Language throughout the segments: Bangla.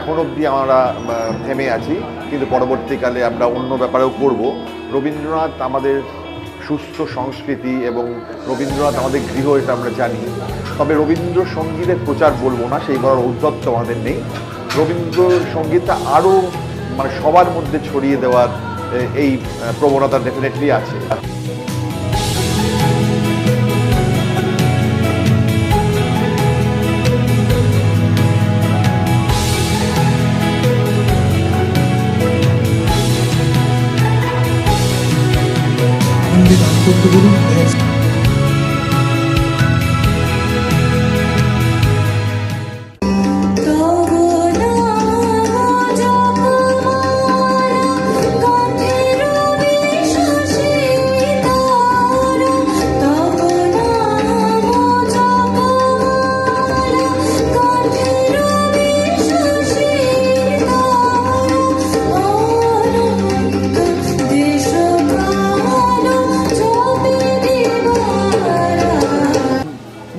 এখন অবধি আমরা থেমে আছি, কিন্তু পরবর্তীকালে আমরা অন্য ব্যাপারেও করব। রবীন্দ্রনাথ আমাদের সুস্থ সংস্কৃতি এবং রবীন্দ্রনাথ আমাদের গৃহ এটা আমরা জানি। তবে রবীন্দ্রসঙ্গীতের প্রচার বলব না, সেই করার ঔদ্ধত্য আমাদের নেই। রবীন্দ্রসঙ্গীতটা আরও মানে সবার মধ্যে ছড়িয়ে দেওয়ার এই প্রবণতা ডেফিনেটলি আছে।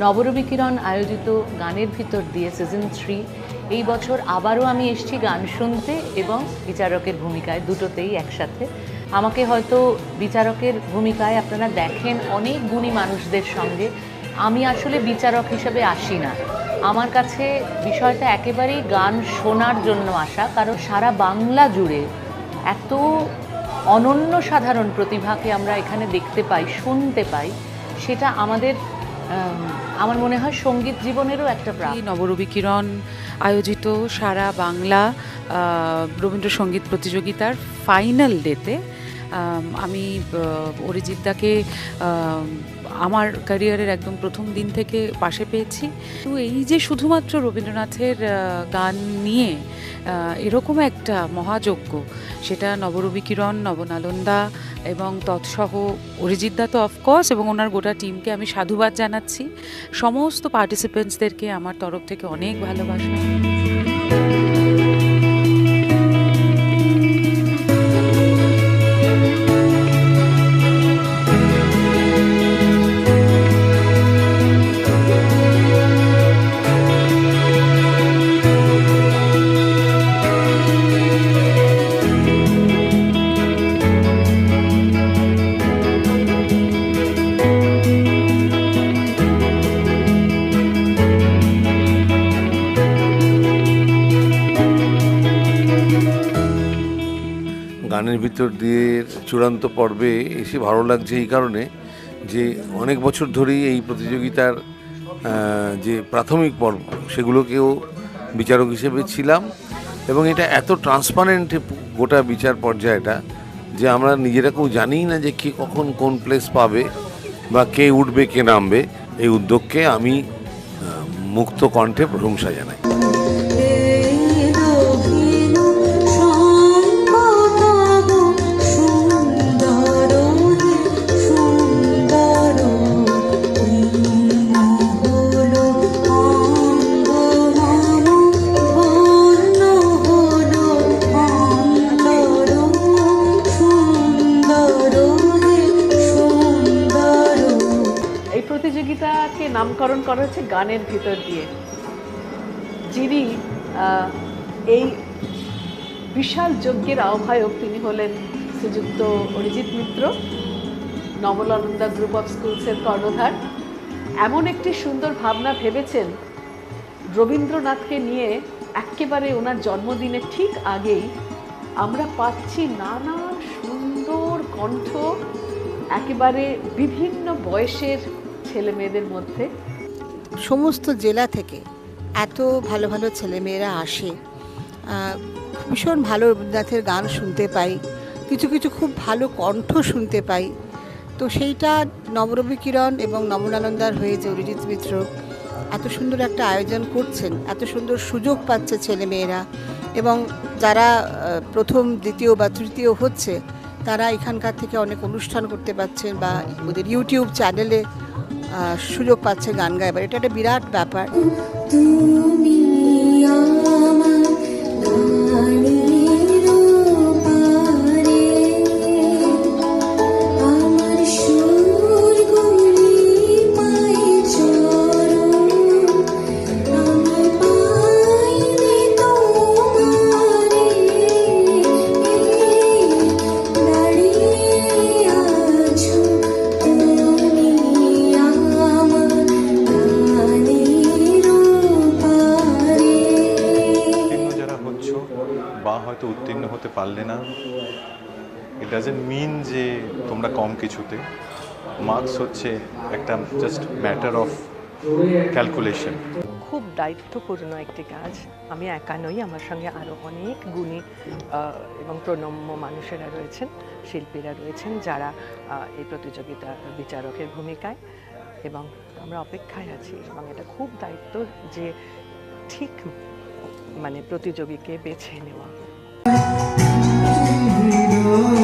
নবরবি কিরণ আয়োজিত গানের ভিতর দিয়ে সিজন থ্রি এই বছর আবারও আমি এসেছি গান শুনতে এবং বিচারকের ভূমিকায় দুটোতেই একসাথে। আমাকে হয়তো বিচারকের ভূমিকায় আপনারা দেখেন অনেক গুণী মানুষদের সঙ্গে। আমি আসলে বিচারক হিসেবে আসি না। আমার কাছে বিষয়টা একেবারেই গান শোনার জন্য আসা। কারণ সারা বাংলা জুড়ে এত অনন্য সাধারণ প্রতিভাকে আমরা এখানে দেখতে পাই শুনতে পাই সেটা আমাদের আম, আমার মনে হয় সংগীত জীবনেরও একটা প্রাণ এই নবরবি কিরণ আয়োজিত সারা বাংলা রবীন্দ্রসঙ্গীত প্রতিযোগিতার ফাইনাল ডেতে আম, আমি আহ, অরিজিৎ দাকে আম, আমার ক্যারিয়ারের একদম প্রথম দিন থেকে পাশে পেয়েছি। তো এই যে শুধুমাত্র রবীন্দ্রনাথের গান নিয়ে এরকম একটা মহাযজ্ঞ সেটা নবরবিকিরণ নবনালন্দা এবং তৎসহ অরিজিৎদা তো অফকোর্স এবং ওনার গোটা টিমকে আমি সাধুবাদ জানাচ্ছি। সমস্ত পার্টিসিপেন্টসদেরকে আমার তরফ থেকে অনেক ভালোবাসা। গানের ভিতর দিয়ে চূড়ান্ত পর্বে এসে ভালো লাগছে এই কারণে যে অনেক বছর ধরেই এই প্রতিযোগিতার যে প্রাথমিক পর্ব, সেগুলোকেও বিচারক হিসেবে ছিলাম এবং এটা এত ট্রান্সপারেন্ট গোটা বিচার পর্যায়টা যে আমরা নিজেরা কেউ জানিই না যে কে কখন কোন প্লেস পাবে বা কে উঠবে, কে নামবে। এই উদ্যোগকে আমি মুক্ত কণ্ঠে প্রশংসা জানাই। নামকরণ করা হচ্ছে গানের ভিতর দিয়ে। যিনি এই বিশাল যজ্ঞের আহ্বায়ক তিনি হলেন শ্রীযুক্ত অরিজিৎ মিত্র, নবলানন্দা গ্রুপ অফ স্কুলসের কর্ণধার। এমন একটি সুন্দর ভাবনা ভেবেছেন রবীন্দ্রনাথকে নিয়ে একেবারে ওনার জন্মদিনের ঠিক আগেই আমরা পাচ্ছি নানা সুন্দর কণ্ঠ, একেবারে বিভিন্ন বয়সের ছেলে মেয়েদের মধ্যে। সমস্ত জেলা থেকে এত ভালো ভালো ছেলেমেয়েরা আসে। ভীষণ ভালো রবীন্দ্রনাথের গান শুনতে পাই। কিছু কিছু খুব ভালো কণ্ঠ শুনতে পাই। তো সেইটা নবরবি কিরণ এবং নবনানন্দার হয়ে যে অরিজিৎ মিত্র এত সুন্দর একটা আয়োজন করছেন, এত সুন্দর সুযোগ পাচ্ছে ছেলেমেয়েরা এবং যারা প্রথম, দ্বিতীয় বা তৃতীয় হচ্ছে, তারা এখানকার থেকে অনেক অনুষ্ঠান করতে পারছেন বা ওদের ইউটিউব চ্যানেলে সুযোগ পাচ্ছে গান গাইবার। এটা একটা বিরাট ব্যাপার। পারলে না। ইট ডাজেন্ট মিন যে তোমরা কম কিছুতে। মার্কস হচ্ছে একটা জাস্ট ম্যাটার অফ ক্যালকুলেশন খুব দায়িত্বপূর্ণ একটি কাজ। আমি একা নই, আমার সঙ্গে আরও অনেক গুণী এবং প্রণম্য মানুষেরা রয়েছেন, শিল্পীরা রয়েছেন, যারা এই প্রতিযোগিতার বিচারকের ভূমিকায়। এবং আমরা অপেক্ষায় আছি, এবং এটা খুব দায়িত্ব যে ঠিক মানে প্রতিযোগীকে বেছে নেওয়া। Hãy subscribe